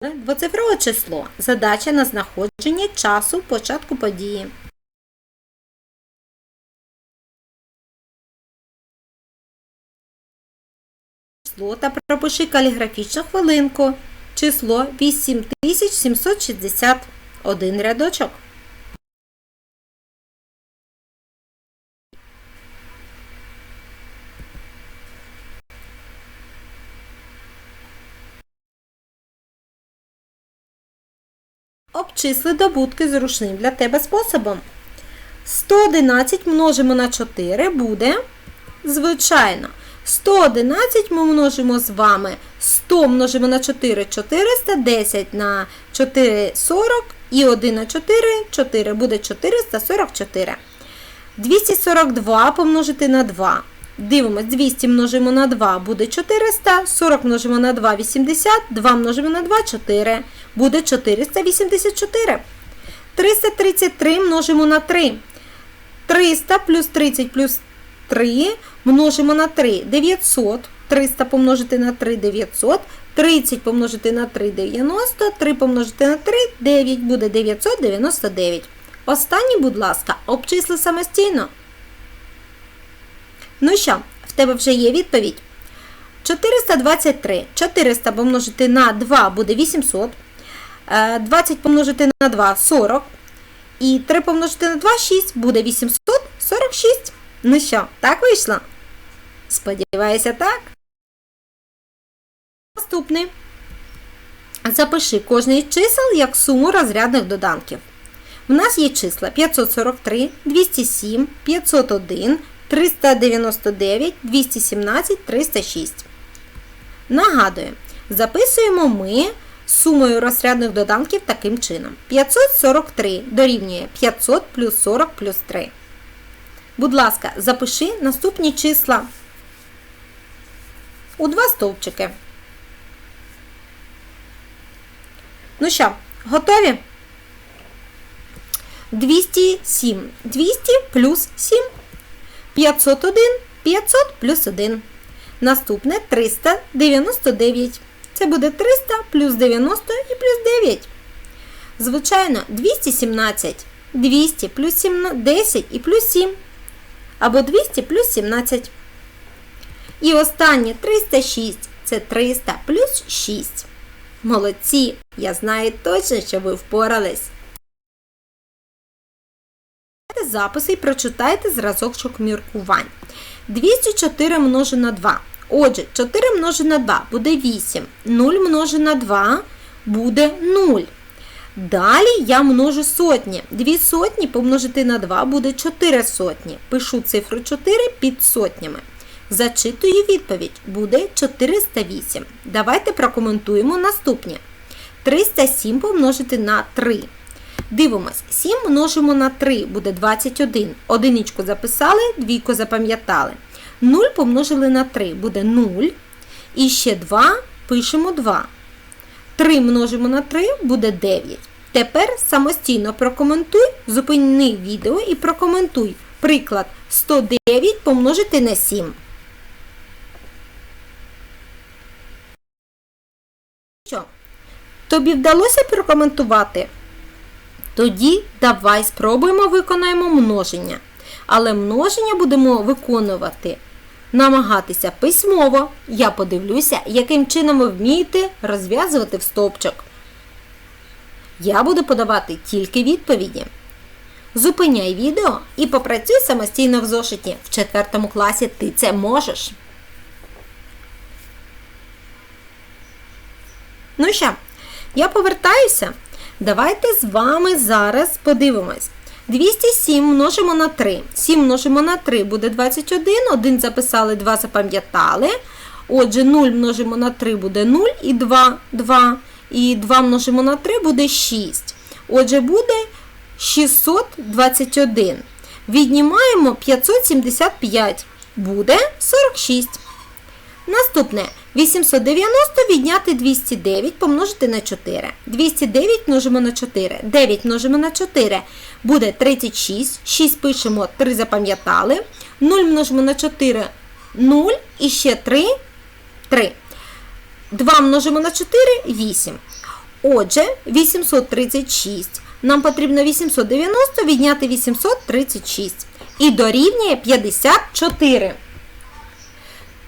Двоцифрове число. Задача на знаходження часу початку події. Число та пропиши каліграфічну хвилинку. Число 8760. Один рядочок. Обчисли добутки зручним для тебе способом. 111 множимо на 4 буде, звичайно, 111 ми множимо з вами 100 множимо на 4 400, 10 на 4 40 і 1 на 4 4 буде 444. 242 помножити на 2. Дивимось, 200 множимо на 2 буде 400, 40 множимо на 2 80, 2 множимо на 2 4, буде 484. 333 множимо на 3. 300 плюс 30 плюс 3 множимо на 3 900. 300 помножити на 3 900. 30 помножити на 3 90, 3 помножити на 3 9 буде 999. Останній, будь ласка, обчисли самостійно. Ну що, в тебе вже є відповідь? 423. 400 помножити на 2 буде 800. Е, 20 помножити на 2 40. І 3 помножити на 2 6 буде 846. Ну що, так вийшло? Сподіваюся, так. Наступний. Запиши кожний із чисел як суму розрядних доданків. В нас є числа 543, 207, 501, 399, 217, 306. Нагадую, записуємо ми сумою розрядних доданків таким чином. 543 дорівнює 500 плюс 40 плюс 3. Будь ласка, запиши наступні числа у два стовпчики. Ну що, готові? 207. 200 плюс 7. 501 500 плюс 1. Наступне 399. Це буде 300 плюс 90 і плюс 9. Звичайно, 217. 200 плюс 7, 10 і плюс 7. Або 200 плюс 17. І останнє 306. Це 300 плюс 6. Молодці! Я знаю точно, що ви впорались. Записи і прочитайте зразочок міркувань. 204 множу на 2. Отже, 4 множу на 2 буде 8. 0 множу на 2 буде 0. Далі я множу сотні. 2 сотні помножити на 2 буде 4 сотні. Пишу цифру 4 під сотнями. Зачитую відповідь. Буде 408. Давайте прокоментуємо наступні. 307 помножити на 3. Дивимось, 7 множимо на 3 буде 21. Одиничку записали, двійку запам'ятали. 0 помножили на 3 буде 0. І ще 2 пишемо 2. 3 множимо на 3 буде 9. Тепер самостійно прокоментуй, зупини відео і прокоментуй. Приклад 109 помножити на 7. Що? Тобі вдалося прокоментувати? Тоді давай спробуємо виконаємо множення. Але множення будемо виконувати, намагатися письмово. Я подивлюся, яким чином ви вмієте розв'язувати в стовпчик. Я буду подавати тільки відповіді. Зупиняй відео і попрацюй самостійно в зошиті. В 4 класі ти це можеш. Ну що, я повертаюся. Давайте з вами зараз подивимось. 207 множимо на 3. 7 множимо на 3 буде 21. 1 записали, 2 запам'ятали. Отже, 0 множимо на 3 буде 0 і 2 2. І 2 множимо на 3 буде 6. Отже, буде 621. Віднімаємо 575. Буде 46. Наступне 890 відняти 209 помножити на 4. 209 множимо на 4. 9 множимо на 4 буде 36. 6 пишемо, 3 запам'ятали. 0 множимо на 4 0 і ще 3 3. 2 множимо на 4 8. Отже, 836. Нам потрібно 890 відняти 836. І дорівнює 54.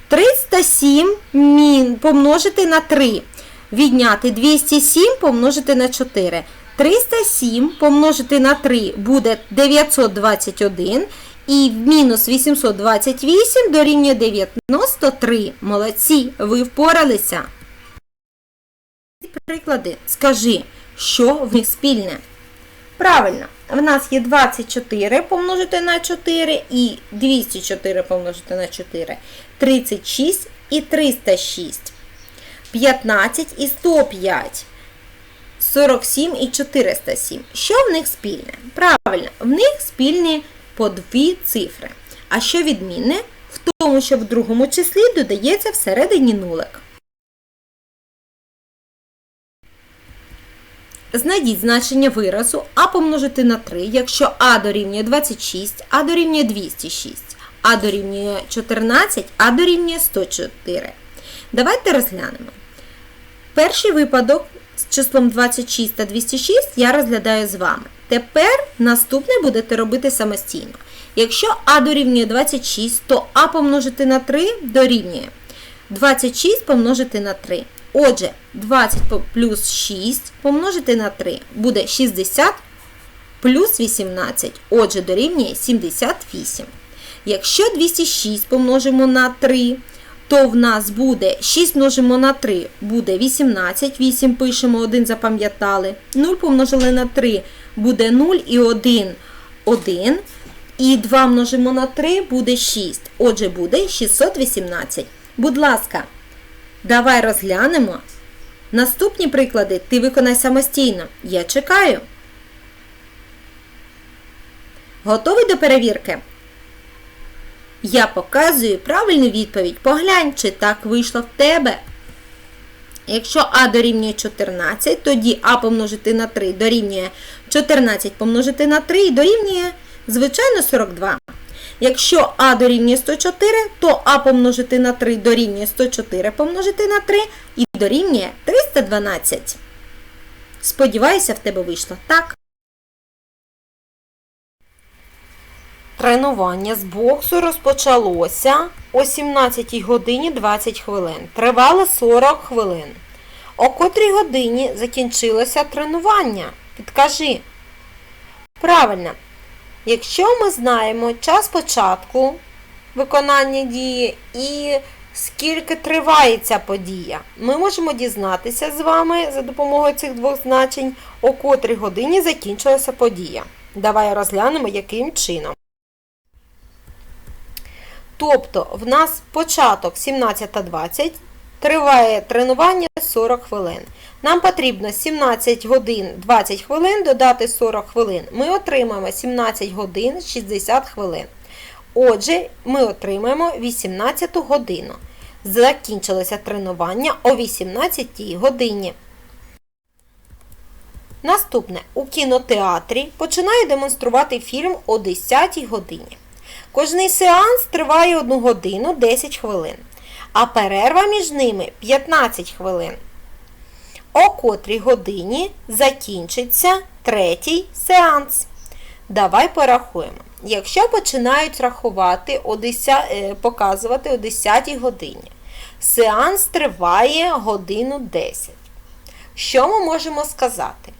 307 мін помножити на 3. Відняти 207 помножити на 4. 307 помножити на 3 буде 921. І мінус 828 дорівнює 93. Молодці, ви впоралися. Приклади. Скажи, що в них спільне? Правильно, в нас є 24 помножити на 4 і 204 помножити на 4, 36 і 306, 15 і 105, 47 і 407. Що в них спільне? Правильно, в них спільні по дві цифри. А що відмінне? В тому, що в другому числі додається всередині нулик. Знайдіть значення виразу а помножити на 3, якщо а дорівнює 26, а дорівнює 206, а дорівнює 14, а дорівнює 104. Давайте розглянемо. Перший випадок з числом 26 та 206 я розглядаю з вами. Тепер наступне будете робити самостійно. Якщо а дорівнює 26, то а помножити на 3 дорівнює 26 помножити на 3. Отже, 20 плюс 6 помножити на 3 буде 60 плюс 18. Отже, дорівнює 78. Якщо 206 помножимо на 3, то в нас буде 6 множимо на 3 буде 18, 8 пишемо, 1 запам'ятали. 0 помножили на 3 буде 0 і 1 1. І 2 множимо на 3 буде 6. Отже, буде 618. Будь ласка, давай розглянемо. Наступні приклади ти виконай самостійно. Я чекаю. Готовий до перевірки? Я показую правильну відповідь. Поглянь, чи так вийшло в тебе. Якщо А дорівнює 14, тоді А помножити на 3 дорівнює 14 помножити на 3 і дорівнює, звичайно, 42. Якщо А дорівнює 104, то А помножити на 3 дорівнює 104 помножити на 3 і дорівнює 312. Сподіваюся, в тебе вийшло так. Тренування з боксу розпочалося о 17 годині 20 хвилин. Тривало 40 хвилин. О котрій годині закінчилося тренування? Підкажи. Правильно. Якщо ми знаємо час початку виконання дії і скільки триває ця подія, ми можемо дізнатися з вами за допомогою цих двох значень, о котрій годині закінчилася подія. Давай розглянемо, яким чином. Тобто в нас початок 17.20, триває тренування 40 хвилин. Нам потрібно 17 годин 20 хвилин додати 40 хвилин. Ми отримаємо 17 годин 60 хвилин. Отже, ми отримаємо 18 годину. Закінчилося тренування о 18 годині. Наступне. У кінотеатрі починає демонструвати фільм о 10 годині. Кожний сеанс триває 1 годину 10 хвилин, а перерва між ними 15 хвилин. О котрій годині закінчиться третій сеанс. Давай порахуємо. Якщо починають рахувати 10, показувати о 10 годині, сеанс триває годину 10. Що ми можемо сказати?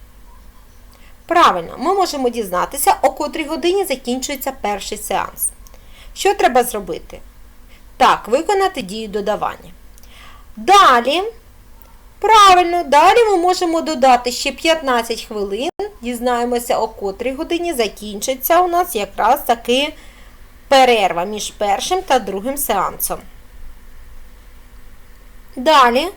Правильно, ми можемо дізнатися, о котрій годині закінчується перший сеанс. Що треба зробити? Так, виконати дію додавання. Далі, правильно, далі ми можемо додати ще 15 хвилин. Дізнаємося, о котрій годині закінчиться у нас якраз таки перерва між першим та другим сеансом. Далі.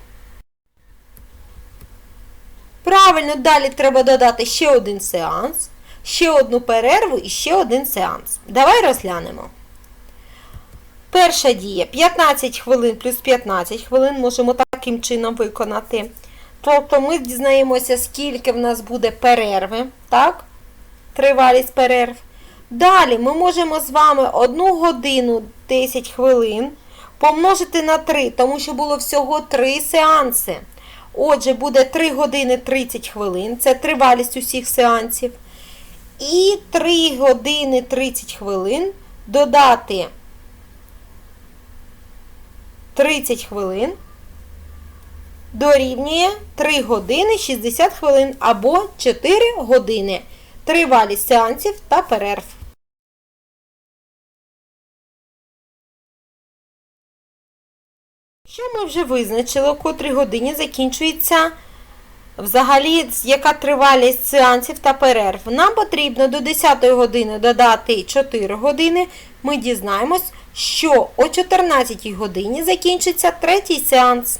Правильно, далі треба додати ще один сеанс, ще одну перерву і ще один сеанс. Давай розглянемо. Перша дія 15 хвилин плюс 15 хвилин можемо таким чином виконати. Тобто ми дізнаємося, скільки в нас буде перерви, так? Тривалість перерв. Далі ми можемо з вами 1 годину 10 хвилин помножити на 3, тому що було всього 3 сеанси. Отже, буде 3 години 30 хвилин. Це тривалість усіх сеансів. І 3 години 30 хвилин додати 30 хвилин дорівнює 3 години 60 хвилин або 4 години. Тривалість сеансів та перерв. Що ми вже визначили, о котрій годині закінчується взагалі яка тривалість сеансів та перерв. Нам потрібно до 10 години додати 4 години. Ми дізнаємось, що о 14 годині закінчиться третій сеанс.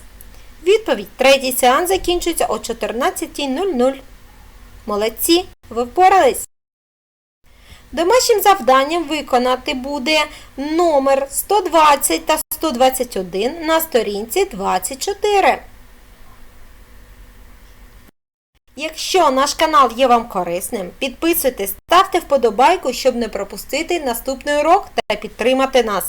Відповідь: третій сеанс закінчується о 14.00. Молодці, ви впорались. Домашнім завданням виконати буде номер 120 та 121 на сторінці 24. Якщо наш канал є вам корисним, підписуйтесь, ставте вподобайку, щоб не пропустити наступний урок та підтримати нас.